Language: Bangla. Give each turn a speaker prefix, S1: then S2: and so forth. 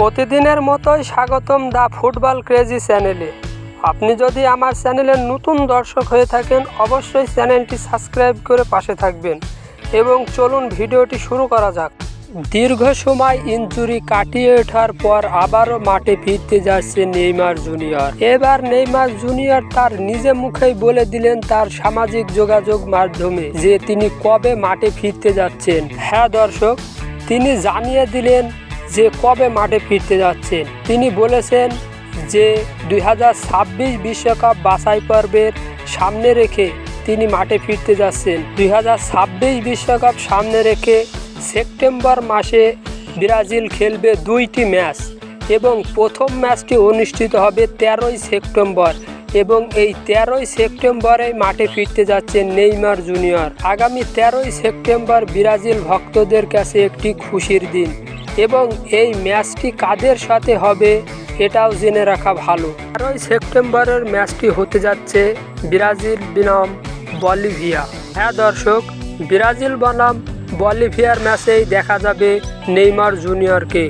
S1: প্রতিদিনের মতোই স্বাগতম দা ফুটবল ক্রেজি চ্যানেলে। আপনি যদি আমার চ্যানেলের নতুন দর্শক হয়ে থাকেন, অবশ্যই চ্যানেলটি সাবস্ক্রাইব করে পাশে থাকবেন এবং চলুন ভিডিওটি শুরু করা যাক। দীর্ঘ সময় ইনজুরি কাটিয়ে ওঠার পর আবারও মাঠে ফিরতে যাচ্ছে নেইমার জুনিয়র। এবার নেইমার জুনিয়র তার নিজে মুখেই বলে দিলেন তার সামাজিক যোগাযোগ মাধ্যমে যে তিনি কবে মাঠে ফিরতে যাচ্ছেন। হ্যাঁ দর্শক, তিনি জানিয়ে দিলেন যে কবে মাঠে ফিরতে যাচ্ছেন। তিনি বলেছেন যে, দুই বিশ্বকাপ বাছাই পর্বের সামনে রেখে তিনি মাঠে ফিরতে যাচ্ছেন। দুই বিশ্বকাপ সামনে রেখে সেপ্টেম্বর মাসে ব্রাজিল খেলবে দুইটি ম্যাচ এবং প্রথম ম্যাচটি অনুষ্ঠিত হবে তেরোই সেপ্টেম্বর এবং এই তেরোই সেপ্টেম্বরে মাঠে ফিরতে যাচ্ছে নেইমার জুনিয়র। আগামী তেরোই সেপ্টেম্বর ব্রাজিল ভক্তদের কাছে একটি খুশির দিন। এবং এই ম্যাচটি কাদের সাথে হবে এটাও জেনে রাখা ভালো। আরোই সেপ্টেম্বরের ম্যাচটি হতে যাচ্ছে ব্রাজিল বনাম বলিভিয়া। হ্যাঁ দর্শক, ব্রাজিল বনাম বলিভিয়ার ম্যাচেই দেখা যাবে নেইমার জুনিয়রকে।